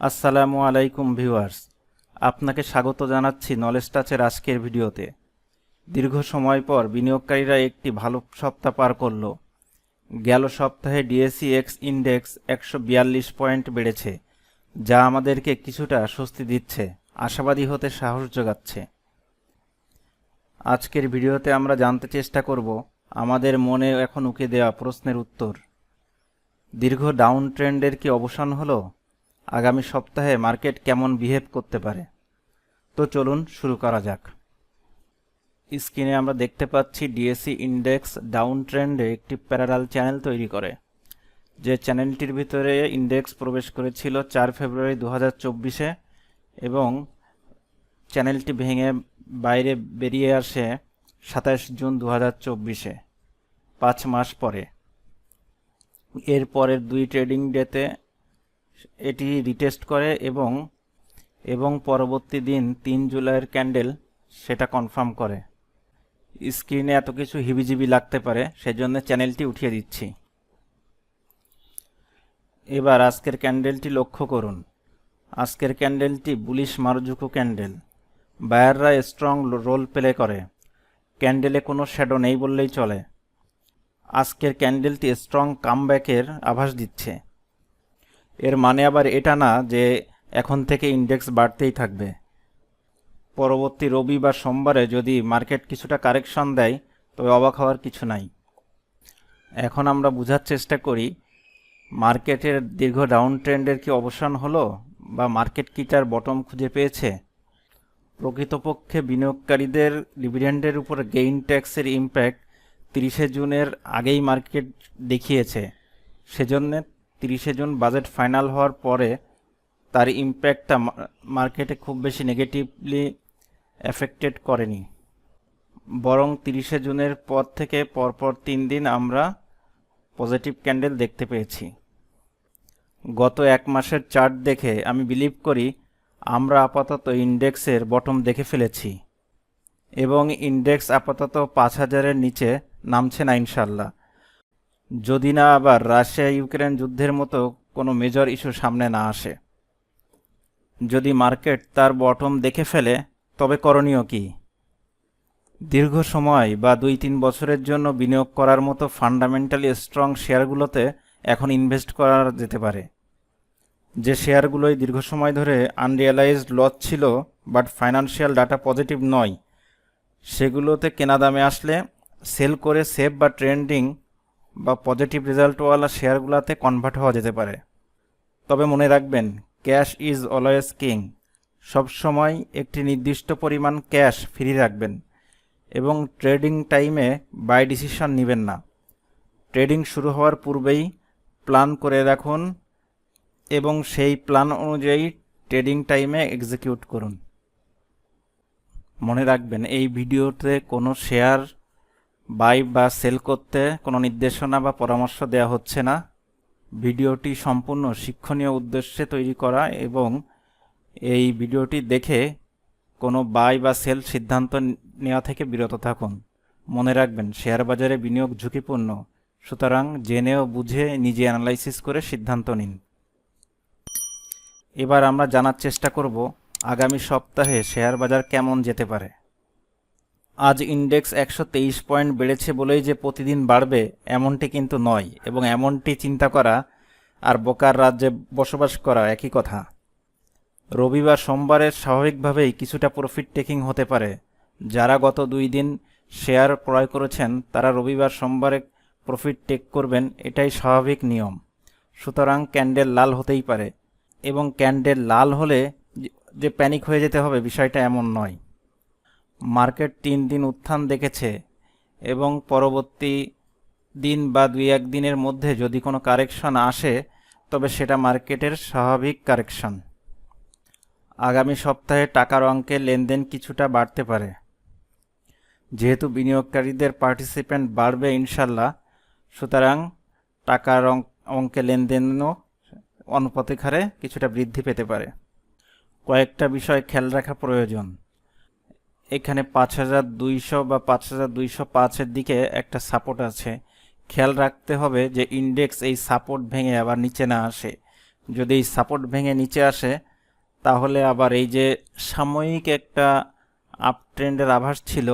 আসসালামু আলাইকুম ভিউয়ার্স। আপনাকে স্বাগত জানাচ্ছি নলেজ টাচের আজকের ভিডিওতে। দীর্ঘ সময় পর বিনিয়োগকারীরা একটি ভালো সপ্তাহ পার করল। গেল সপ্তাহে ডিএসি এক্স ইন্ডেক্স একশো বিয়াল্লিশ পয়েন্ট বেড়েছে, যা আমাদেরকে কিছুটা স্বস্তি দিচ্ছে, আশাবাদী হতে সাহস যোগাচ্ছে। আজকের ভিডিওতে আমরা জানতে চেষ্টা করব, আমাদের মনে এখন উকে দেওয়া প্রশ্নের উত্তর। দীর্ঘ ডাউন ট্রেন্ডের কি অবসান হলো? আগামী সপ্তাহে মার্কেট কেমন বিহেভ করতে পারে? তো চলুন শুরু করা যাক। স্ক্রিনে আমরা দেখতে পাচ্ছি ডিএসসি ইন্ডেক্স ডাউন ট্রেন্ডে একটি প্যারাডাল চ্যানেল তৈরি করে, যে চ্যানেলটির ভিতরে ইন্ডেক্স প্রবেশ করেছিল চার ফেব্রুয়ারি দু চব্বিশে এবং চ্যানেলটি ভেঙে বাইরে বেরিয়ে আসে সাতাশ জুন দু চব্বিশে, পাঁচ মাস পরে। এর পরের দুই ট্রেডিং ডেতে এটি রিটেস্ট করে এবং এবং পরবর্তী দিন তিন জুলাইয়ের ক্যান্ডেল সেটা কনফার্ম করে। স্ক্রিনে এত কিছু হিবিজিবি লাগতে পারে, সেজন্য চ্যানেলটি উঠিয়ে দিচ্ছি। এবার আজকের ক্যান্ডেলটি লক্ষ্য করুন। আজকের ক্যান্ডেলটি বুলিশ মারুজুকু ক্যান্ডেল বায়াররা স্ট্রং রোল প্লে করে। ক্যান্ডেলে কোনো শ্যাডো নেই বললেই চলে। আজকের ক্যান্ডেলটি স্ট্রং কামব্যাকের আভাস দিচ্ছে। এর মানে আবার এটা না যে এখন থেকে ইন্ডেক্স বাড়তেই থাকবে। পরবর্তী রবি বা সোমবারে যদি মার্কেট কিছুটা কারেকশন দেয়, তবে অবাক হওয়ার কিছু নাই। এখন আমরা বোঝার চেষ্টা করি মার্কেটের দীর্ঘ ডাউন ট্রেন্ডের কি অবসান হলো বা মার্কেট কি তার বটম খুঁজে পেয়েছে? প্রকৃতপক্ষে বিনিয়োগকারীদের ডিভিডেন্ডের উপর গেইন ট্যাক্সের ইম্প্যাক্ট তিরিশে জুনের আগেই মার্কেট দেখিয়েছে। সেজন্য তিরিশে জুন বাজেট ফাইনাল হওয়ার পরে তার ইম্প্যাক্টটা মার্কেটে খুব বেশি নেগেটিভলি এফেক্টেড করেনি। বরং তিরিশে জুনের পর থেকে পরপর তিন দিন আমরা পজিটিভ ক্যান্ডেল দেখতে পেয়েছি। গত এক মাসের চার্ট দেখে আমি বিলিভ করি আমরা আপাতত ইন্ডেক্সের বটম দেখে ফেলেছি এবং ইন্ডেক্স আপাতত পাঁচ হাজারের নিচে নামছে না ইনশাল্লাহ যদি না আবার রাশিয়া, ইউক্রেন যুদ্ধের মতো কোনো মেজর ইস্যু সামনে না আসে। যদি মার্কেট তার বটম দেখে ফেলে, তবে করণীয় কি? দীর্ঘ সময় বা দুই তিন বছরের জন্য বিনিয়োগ করার মতো ফান্ডামেন্টালি স্ট্রং শেয়ারগুলোতে এখন ইনভেস্ট করা যেতে পারে। যে শেয়ারগুলোই দীর্ঘ সময় ধরে আনরিয়ালাইজড লস ছিল বাট ফাইন্যান্সিয়াল ডাটা পজিটিভ নয়, সেগুলোতে কেনা দামে আসলে সেল করে সেভ বা ট্রেন্ডিং বা পজিটিভ রেজাল্টওয়ালা শেয়ারগুলোতে কনভার্ট হওয়া যেতে পারে। তবে মনে রাখবেন ক্যাশ ইজ অলওয়েজ কিং সবসময় একটি নির্দিষ্ট পরিমাণ ক্যাশ ফ্রি রাখবেন এবং ট্রেডিং টাইমে বাই ডিসিশন নেবেন না। ট্রেডিং শুরু হওয়ার পূর্বেই প্ল্যান করে রাখুন এবং সেই প্ল্যান অনুযায়ী ট্রেডিং টাইমে এক্সিকিউট করুন। মনে রাখবেন, এই ভিডিওতে কোনো শেয়ার বাই বা সেল করতে কোনো নির্দেশনা বা পরামর্শ দেওয়া হচ্ছে না। ভিডিওটি সম্পূর্ণ শিক্ষণীয় উদ্দেশ্যে তৈরি করা এবং এই ভিডিওটি দেখে কোনো বাই বা সেল সিদ্ধান্ত নেওয়া থেকে বিরত থাকুন। মনে রাখবেন, শেয়ার বাজারে বিনিয়োগ ঝুঁকিপূর্ণ। সুতরাং জেনেও বুঝে নিজে অ্যানালাইসিস করে সিদ্ধান্ত নিন। এবার আমরা জানার চেষ্টা করব, আগামী সপ্তাহে শেয়ার বাজার কেমন যেতে পারে। আজ ইন্ডেক্স একশো তেইশ পয়েন্ট বেড়েছে বলেই যে প্রতিদিন বাড়বে, এমনটি কিন্তু নয় এবং এমনটি চিন্তা করা আর বোকার রাজ্যে বসবাস করা একই কথা। রবিবার সোমবারের স্বাভাবিকভাবেই কিছুটা প্রফিট টেকিং হতে পারে। যারা গত দুই দিন শেয়ার ক্রয় করেছেন, তারা রবিবার সোমবারে প্রফিট টেক করবেন, এটাই স্বাভাবিক নিয়ম। সুতরাং ক্যান্ডেল লাল হতেই পারে এবং ক্যান্ডেল লাল হলে যে প্যানিক হয়ে যেতে হবে বিষয়টা এমন নয়। মার্কেট তিন দিন উত্থান দেখেছে এবং পরবর্তী দিন বা দুই এক দিনের মধ্যে যদি কোনো কারেকশন আসে, তবে সেটা মার্কেটের স্বাভাবিক কারেকশন। আগামী সপ্তাহে টাকার অঙ্কে লেনদেন কিছুটা বাড়তে পারে। যেহেতু বিনিয়োগকারীদের পার্টিসিপেন্ট বাড়বে ইনশাল্লাহ, সুতরাং টাকার অঙ্কে লেনদেনও অনুপাতিক হারে কিছুটা বৃদ্ধি পেতে পারে। কয়েকটা বিষয় খেয়াল রাখা প্রয়োজন। এখানে পাঁচ হাজার দুইশো বা পাঁচ হাজার দুইশো পাঁচের দিকে একটা সাপোর্ট আছে। খেয়াল রাখতে হবে যে ইন্ডেক্স এই সাপোর্ট ভেঙে আবার নিচে না আসে। যদি এই সাপোর্ট ভেঙে নিচে আসে, তাহলে আবার এই যে সাময়িক একটা আপ ট্রেন্ডের আভাস ছিল,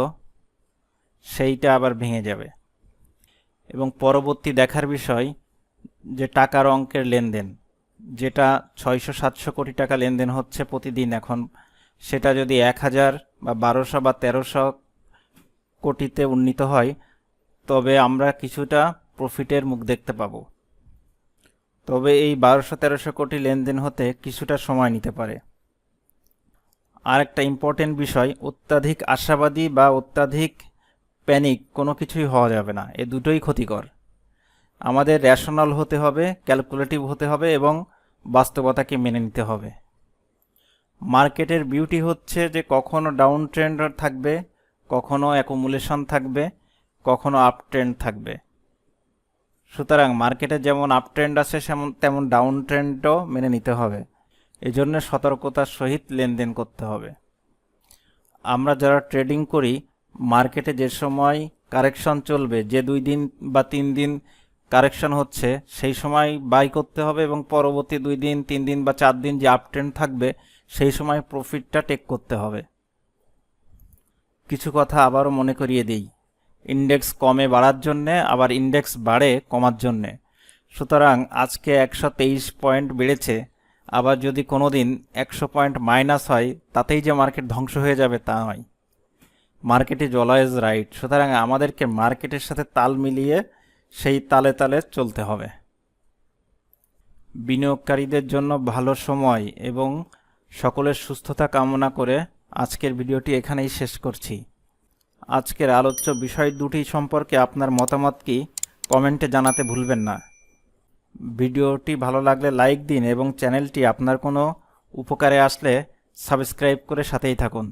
সেইটা আবার ভেঙে যাবে। এবং পরবর্তী দেখার বিষয় যে টাকার অঙ্কের লেনদেন, যেটা ছয়শো সাতশো কোটি টাকা লেনদেন হচ্ছে প্রতিদিন এখন সেটা যদি এক হাজার বা বারোশো বা তেরোশো কোটিতে উন্নীত হয়, তবে আমরা কিছুটা প্রফিটের মুখ দেখতে পাবো। তবে এই বারোশো, তেরোশো কোটি লেনদেন হতে কিছুটা সময় নিতে পারে। আর একটা ইম্পর্টেন্ট বিষয়, অত্যাধিক আশাবাদী বা অত্যাধিক প্যানিক কোনো কিছুই হওয়া যাবে না। এ দুটোই ক্ষতিকর। আমাদের র্যাশনাল হতে হবে ক্যালকুলেটিভ হতে হবে এবং বাস্তবতাকে মেনে নিতে হবে। মার্কেটের বিউটি হচ্ছে যে কখনো ডাউন ট্রেন্ড থাকবে, কখনো অ্যাকুমুলেশন থাকবে, কখনো আপ ট্রেন্ড থাকবে। সুতরাং মার্কেটে যেমন আপ ট্রেন্ড আছে, সেমন তেমন ডাউন ট্রেন্ডও মেনে নিতে হবে। এজন্য সতর্কতার সহিত লেনদেন করতে হবে। আমরা যারা ট্রেডিং করি, মার্কেটে যে সময় কারেকশন চলবে, যে দুই দিন বা তিন দিন কারেকশন হচ্ছে, সেই সময় বাই করতে হবে এবং পরবর্তী দুই দিন, তিন দিন বা চার দিন যে আপ ট্রেন্ড থাকবে সেই সময় প্রফিটটা টেক করতে হবে। কিছু কথা আবারও মনে করিয়ে দিই। ইন্ডেক্স কমে বাড়ার জন্যে, আবার ইন্ডেক্স বাড়ে কমার জন্যে। সুতরাং আজকে একশো তেইশ পয়েন্ট বেড়েছে, আবার যদি কোনো দিন একশো পয়েন্ট মাইনাস হয়, তাতেই যে মার্কেট ধ্বংস হয়ে যাবে তা নয়। মার্কেট ইজ অলওয়েজ রাইট সুতরাং আমাদেরকে মার্কেটের সাথে তাল মিলিয়ে সেই তালে তালে চলতে হবে। বিনিয়োগকারীদের জন্য ভালো সময় এবং সকলের সুস্থতা কামনা করে আজকের ভিডিওটি এখানেই শেষ করছি। আজকের আলোচ্য বিষয় দুটি সম্পর্কে আপনার মতামত কি কমেন্টে জানাতে ভুলবেন না। ভিডিওটি ভালো লাগলে লাইক দিন এবং চ্যানেলটি আপনার কোনো উপকারে আসলে সাবস্ক্রাইব করে সাথেই থাকুন।